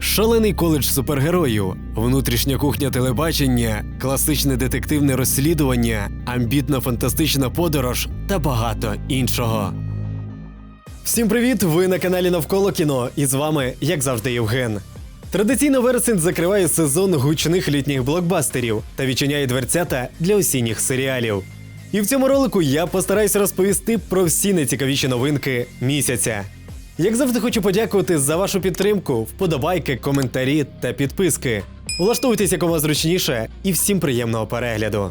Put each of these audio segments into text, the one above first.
Шалений коледж супергероїв, внутрішня кухня телебачення, класичне детективне розслідування, амбітна фантастична подорож та багато іншого. Всім привіт! Ви на каналі Навколо кіно, і з вами, як завжди, Євген. Традиційно вересень закриває сезон гучних літніх блокбастерів та відчиняє дверцята для осінніх серіалів. І в цьому ролику я постараюся розповісти про всі найцікавіші новинки місяця. Як завжди, хочу подякувати за вашу підтримку, вподобайки, коментарі та підписки. Влаштовуйтесь якомога зручніше і всім приємного перегляду.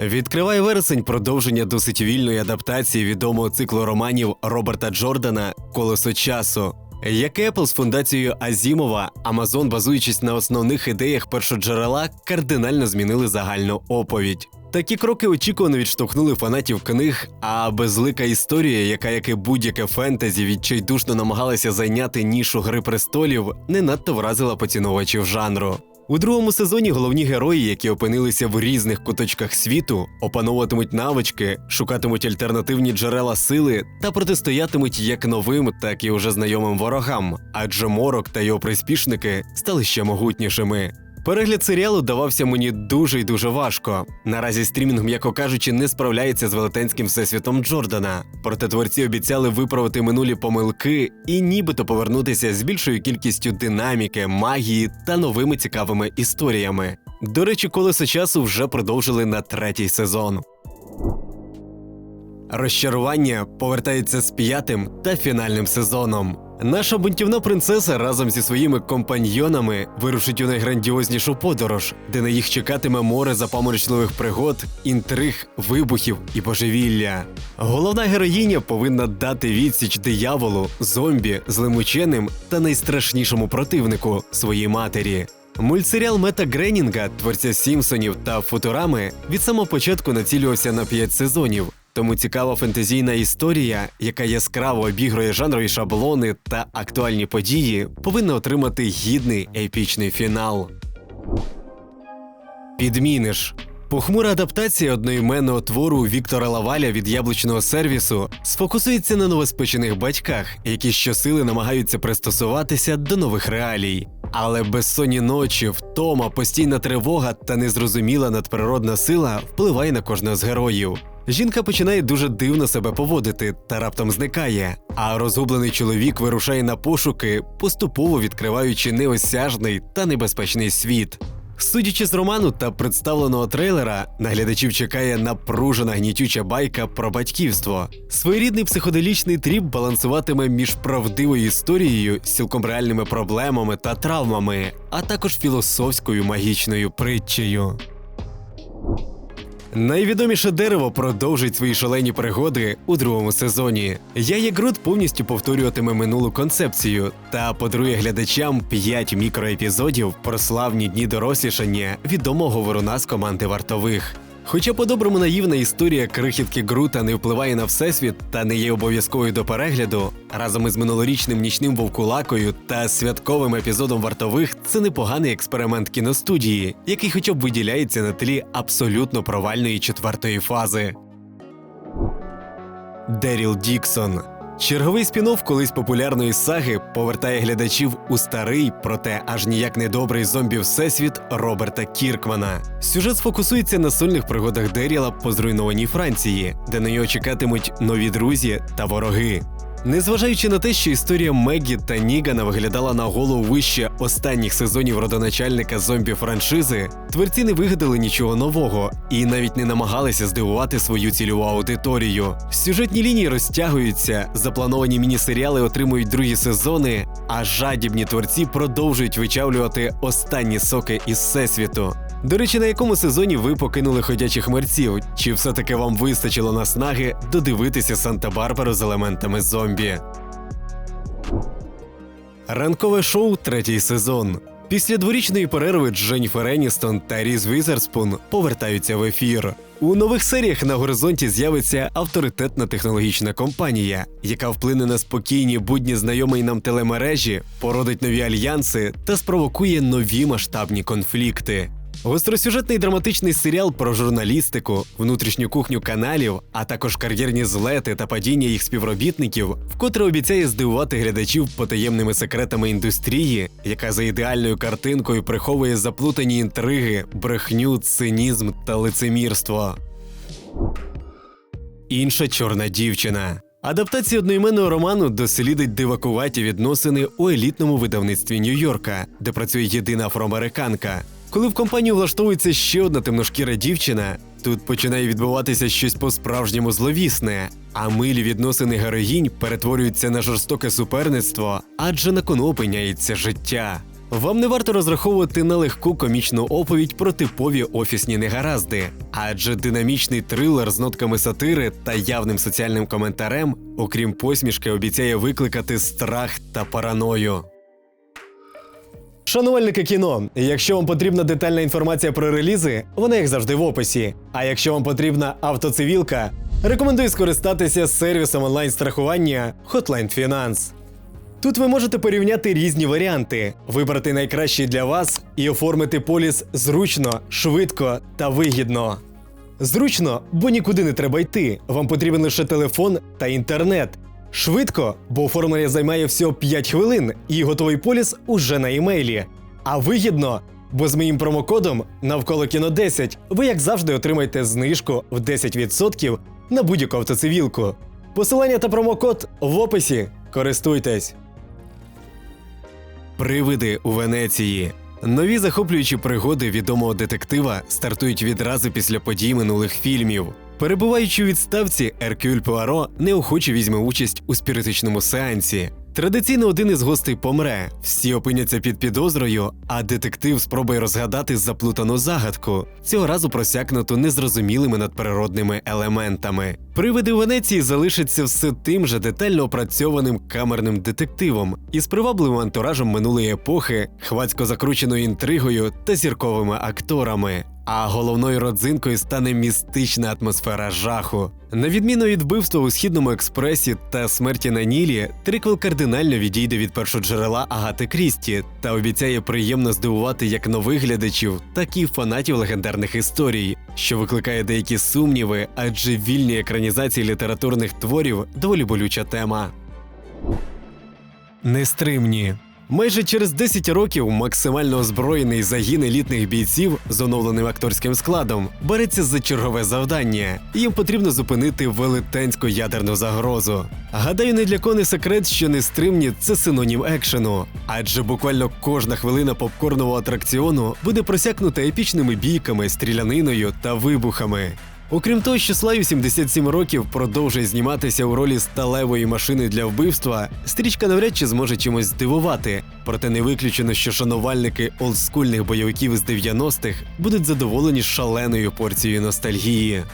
Відкриває вересень продовження досить вільної адаптації відомого циклу романів Роберта Джордана Колесо часу. Як Apple з фундацією Азімова, Amazon, базуючись на основних ідеях першоджерела, кардинально змінили загальну оповідь. Такі кроки очікувано відштовхнули фанатів книг, а безлика історія, яка, як і будь-яке фентезі, відчайдушно намагалася зайняти нішу Гри престолів, не надто вразила поціновувачів жанру. У другому сезоні головні герої, які опинилися в різних куточках світу, опановуватимуть навички, шукатимуть альтернативні джерела сили та протистоятимуть як новим, так і уже знайомим ворогам, адже морок та його приспішники стали ще могутнішими. Перегляд серіалу давався мені дуже й дуже важко. Наразі стрімінг, м'яко кажучи, не справляється з велетенським всесвітом Джордана. Проте творці обіцяли виправити минулі помилки і нібито повернутися з більшою кількістю динаміки, магії та новими цікавими історіями. До речі, колесо часу вже продовжили на третій сезон. Розчарування повертається з п'ятим та фінальним сезоном. Наша бунтівна принцеса разом зі своїми компаньйонами вирушить у найграндіознішу подорож, де на їх чекатиме море запаморочливих пригод, інтриг, вибухів і божевілля. Головна героїня повинна дати відсіч дияволу, зомбі, злим ученим та найстрашнішому противнику своїй матері. Мультсеріал Мета Гренінга, творця Сімпсонів та Футурами, від самого початку націлювався на п'ять сезонів. Тому цікава фентезійна історія, яка яскраво обігрує жанрові шаблони та актуальні події, повинна отримати гідний епічний фінал. Підміниш. Похмура адаптація одноіменного твору Віктора Лаваля від яблучного сервісу сфокусується на новоспечених батьках, які щосили намагаються пристосуватися до нових реалій. Але безсонні ночі, втома, постійна тривога та незрозуміла надприродна сила впливає на кожного з героїв. Жінка починає дуже дивно себе поводити та раптом зникає. А розгублений чоловік вирушає на пошуки, поступово відкриваючи неосяжний та небезпечний світ. Судячи з роману та представленого трейлера, наглядачів чекає напружена гнітюча байка про батьківство. Своєрідний психоделічний тріп балансуватиме між правдивою історією, цілком реальними проблемами та травмами, а також філософською магічною притчею. Найвідоміше дерево продовжить свої шалені пригоди у другому сезоні. Я як Грут повністю повторюватиме минулу концепцію та подарує глядачам 5 мікроепізодів про славні дні дорослішання відомого воруна з команди вартових. Хоча по-доброму наївна історія крихітки Грута не впливає на всесвіт та не є обов'язковою до перегляду, разом із минулорічним нічним вовкулакою та святковим епізодом вартових це непоганий експеримент кіностудії, який хоча б виділяється на тлі абсолютно провальної четвертої фази. Деріл Діксон Черговий спін-офф колись популярної саги повертає глядачів у старий, проте аж ніяк не добрий зомбі всесвіт Роберта Кіркмана. Сюжет сфокусується на сольних пригодах Деріла по зруйнованій Франції, де на нього чекатимуть нові друзі та вороги. Незважаючи на те, що історія Меггі та Нігана виглядала на голову вище останніх сезонів родоначальника зомбі франшизи, творці не вигадали нічого нового і навіть не намагалися здивувати свою цільову аудиторію. Сюжетні лінії розтягуються, заплановані міні-серіали отримують другі сезони, а жадібні творці продовжують вичавлювати останні соки із всесвіту. До речі, на якому сезоні ви покинули ходячих мерців? Чи все-таки вам вистачило наснаги додивитися Санта-Барбару з елементами зомбі? Ранкове шоу третій сезон. Після дворічної перерви Дженніфер Еністон та Різ Візерспун повертаються в ефір. У нових серіях на горизонті з'явиться авторитетна технологічна компанія, яка вплине на спокійні будні знайомої нам телемережі, породить нові альянси та спровокує нові масштабні конфлікти. Гостросюжетний драматичний серіал про журналістику, внутрішню кухню каналів, а також кар'єрні злети та падіння їх співробітників, вкотре обіцяє здивувати глядачів потаємними секретами індустрії, яка за ідеальною картинкою приховує заплутані інтриги, брехню, цинізм та лицемірство. Інша чорна дівчина. Адаптація одноіменного роману дослідить дивакуваті відносини у елітному видавництві Нью-Йорка, де працює єдина афроамериканка. Коли в компанію влаштовується ще одна темношкіра дівчина, тут починає відбуватися щось по-справжньому зловісне, а милі відносини героїнь перетворюються на жорстоке суперництво, адже на кону опиняється життя. Вам не варто розраховувати на легку комічну оповідь про типові офісні негаразди, адже динамічний трилер з нотками сатири та явним соціальним коментарем, окрім посмішки, обіцяє викликати страх та параною. Шанувальники кіно, якщо вам потрібна детальна інформація про релізи, вона як завжди в описі. А якщо вам потрібна автоцивілка, рекомендую скористатися сервісом онлайн-страхування Hotline Finance. Тут ви можете порівняти різні варіанти, вибрати найкращий для вас і оформити поліс зручно, швидко та вигідно. Зручно, бо нікуди не треба йти. Вам потрібен лише телефон та інтернет. Швидко, бо оформлення займає всього 5 хвилин, і готовий поліс уже на емейлі. А вигідно, бо з моїм промокодом навколо кіно 10 ви як завжди отримаєте знижку в 10% на будь-яку автоцивілку. Посилання та промокод в описі. Користуйтесь. Привиди у Венеції. Нові захоплюючі пригоди відомого детектива стартують відразу після подій минулих фільмів. Перебуваючи у відставці, Еркюль Пуаро неохоче візьме участь у спіритичному сеансі. Традиційно один із гостей помре, всі опиняться під підозрою, а детектив спробує розгадати заплутану загадку, цього разу просякнуту незрозумілими надприродними елементами. Привиди Венеції залишаться все тим же детально опрацьованим камерним детективом із привабливим антуражем минулої епохи, хвацько закрученою інтригою та зірковими акторами. А головною родзинкою стане містична атмосфера жаху. На відміну від вбивства у східному експресі та смерті на Нілі, триквел кардинально відійде від першоджерела Агати Крісті та обіцяє приємно здивувати як нових глядачів, так і фанатів легендарних історій, що викликає деякі сумніви, адже вільні екранізації літературних творів доволі болюча тема. Нестримні. Майже через 10 років максимально озброєний загін елітних бійців з оновленим акторським складом береться за чергове завдання. Їм потрібно зупинити велетенську ядерну загрозу. Гадаю, не для кого не секрет, що нестримні це синонім екшену, адже буквально кожна хвилина попкорного атракціону буде просякнута епічними бійками, стріляниною та вибухами. Окрім того, що Славі 77 років продовжує зніматися у ролі сталевої машини для вбивства, стрічка навряд чи зможе чимось здивувати. Проте не виключено, що шанувальники олдскульних бойовиків з 90-х будуть задоволені шаленою порцією ностальгії.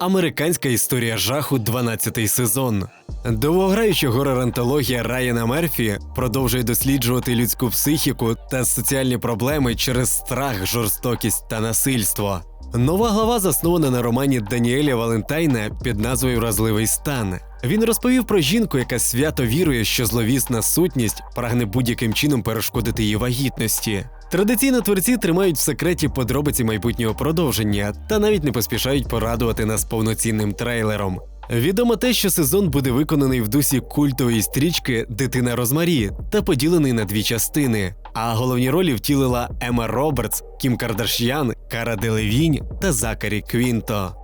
Американська історія жаху 12-й сезон. Довгограюча горор-антологія Райана Мерфі продовжує досліджувати людську психіку та соціальні проблеми через страх, жорстокість та насильство. Нова глава заснована на романі Даніеля Валентайна під назвою Вразливий стан. Він розповів про жінку, яка свято вірує, що зловісна сутність прагне будь-яким чином перешкодити її вагітності. Традиційно творці тримають в секреті подробиці майбутнього продовження та навіть не поспішають порадувати нас повноцінним трейлером. Відомо те, що сезон буде виконаний в дусі культової стрічки Дитина Розмарі та поділений на дві частини. А головні ролі втілила Ема Робертс, Кім Кардаш'ян, Кара Делевінь та Закарі Квінто.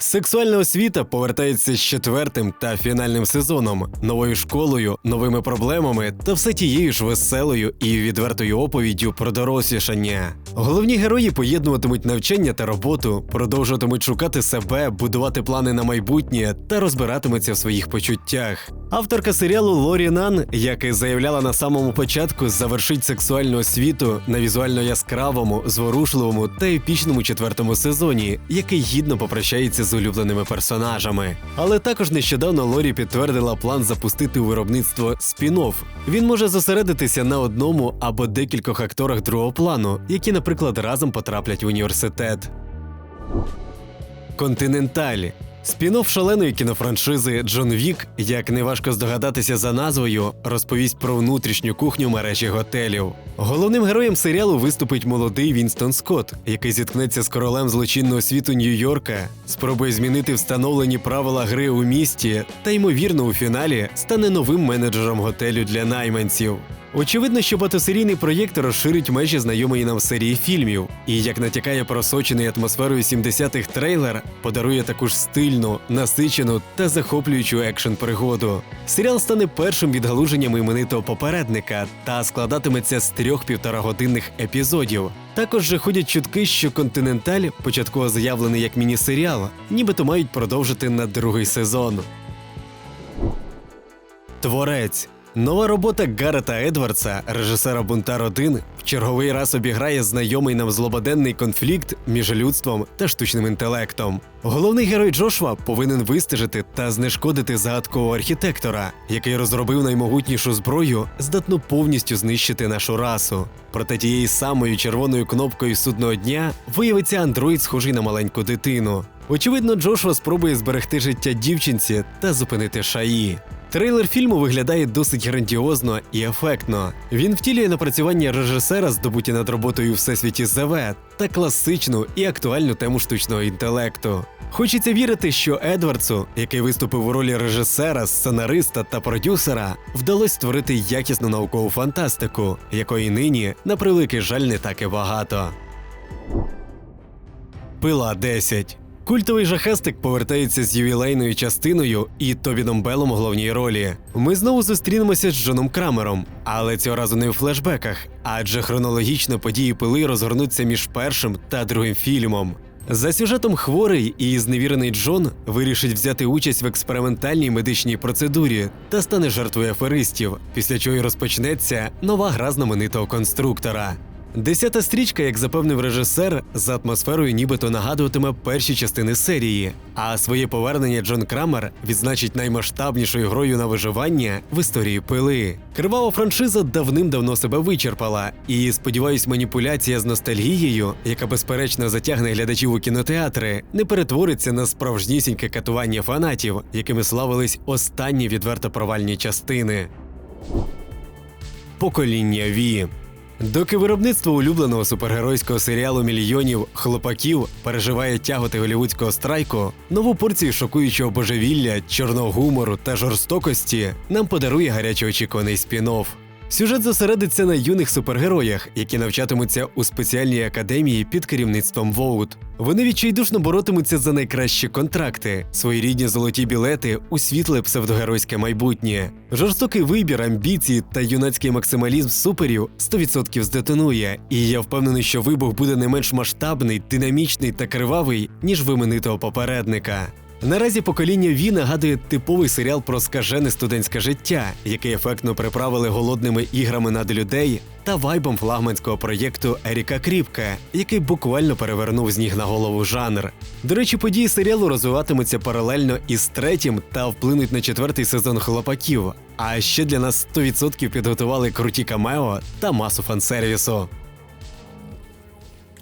Сексуальна освіта повертається з четвертим та фінальним сезоном, новою школою, новими проблемами та все тією ж веселою і відвертою оповіддю про дорослішання. Головні герої поєднуватимуть навчання та роботу, продовжуватимуть шукати себе, будувати плани на майбутнє та розбиратимуться в своїх почуттях. Авторка серіалу Лорі Нан, як і заявляла на самому початку, завершить сексуальну освіту на візуально яскравому, зворушливому та епічному четвертому сезоні, який гідно попрощається з улюбленими персонажами. Але також нещодавно Лорі підтвердила план запустити у виробництво спін-офф. Він може зосередитися на одному або декількох акторах другого плану, які, наприклад, разом потраплять в університет. Континенталь. Спін-офф шаленої кінофраншизи Джон Вік, як неважко здогадатися за назвою, розповість про внутрішню кухню мережі готелів. Головним героєм серіалу виступить молодий Вінстон Скотт, який зіткнеться з королем злочинного світу Нью-Йорка, спробує змінити встановлені правила гри у місті та, ймовірно, у фіналі стане новим менеджером готелю для найманців. Очевидно, що багатосерійний проєкт розширить межі знайомої нам серії фільмів, і як натякає просочений атмосферою 70-х трейлер, подарує таку ж стильну, насичену та захоплюючу екшн пригоду. Серіал стане першим відгалуженням іменитого попередника та складатиметься з трьох півторагодинних епізодів. Також же ходять чутки, що Континенталь, початково заявлений як міні-серіал, нібито мають продовжити на другий сезон. Творець. Нова робота Гарета Едвардса, режисера Бунтар 1 в черговий раз обіграє знайомий нам злободенний конфлікт між людством та штучним інтелектом. Головний герой Джошва повинен вистежити та знешкодити загадкового архітектора, який розробив наймогутнішу зброю, здатну повністю знищити нашу расу. Проте тією самою червоною кнопкою судного дня виявиться андроїд, схожий на маленьку дитину. Очевидно, Джошуа спробує зберегти життя дівчинці та зупинити шаї. Трейлер фільму виглядає досить грандіозно і ефектно. Він втілює напрацювання режисера, здобуті над роботою у всесвіті ЗВ, та класичну і актуальну тему штучного інтелекту. Хочеться вірити, що Едвардсу, який виступив у ролі режисера, сценариста та продюсера, вдалося створити якісну наукову фантастику, якої нині, на превеликий жаль, не так і багато. Пила 10 Культовий жахастик повертається з ювілейною частиною і Тобіном Белом у головній ролі. Ми знову зустрінемося з Джоном Крамером, але цього разу не у флешбеках, адже хронологічно події пили розгорнуться між першим та другим фільмом. За сюжетом хворий і зневірений Джон вирішить взяти участь в експериментальній медичній процедурі та стане жертвою аферистів, після чого й розпочнеться нова гра знаменитого конструктора. Десята стрічка, як запевнив режисер, за атмосферою нібито нагадуватиме перші частини серії. А своє повернення Джон Крамер відзначить наймасштабнішою грою на виживання в історії пили. Кривава франшиза давним-давно себе вичерпала, і сподіваюсь, маніпуляція з ностальгією, яка безперечно затягне глядачів у кінотеатри, не перетвориться на справжнісіньке катування фанатів, якими славились останні відверто провальні частини. Покоління Ві. Доки виробництво улюбленого супергеройського серіалу мільйонів хлопаків переживає тяготи голівудського страйку, нову порцію шокуючого божевілля, чорного гумору та жорстокості нам подарує гаряче очікуваний спін-офф. Сюжет зосередиться на юних супергероях, які навчатимуться у спеціальній академії під керівництвом Воут. Вони відчайдушно боротимуться за найкращі контракти, своєрідні золоті білети у світле псевдогеройське майбутнє. Жорстокий вибір, амбіції та юнацький максималізм суперів 100% здетонує, і я впевнений, що вибух буде не менш масштабний, динамічний та кривавий, ніж вименитого попередника. Наразі покоління Ві нагадує типовий серіал про скажене студентське життя, яке ефектно приправили голодними іграми над людей та вайбом флагманського проєкту Еріка Кріпка, який буквально перевернув з ніг на голову жанр. До речі, події серіалу розвиватимуться паралельно із третім та вплинуть на четвертий сезон хлопаків. А ще для нас 100% підготували круті камео та масу фансервісу.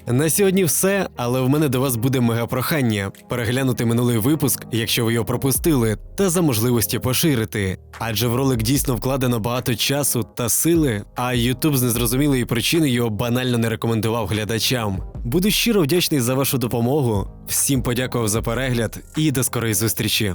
На сьогодні все, але в мене до вас буде мегапрохання переглянути минулий випуск, якщо ви його пропустили, та за можливості поширити. Адже в ролик дійсно вкладено багато часу та сили, а YouTube з незрозумілої причини його банально не рекомендував глядачам. Буду щиро вдячний за вашу допомогу. Всім подякував за перегляд і до скорої зустрічі.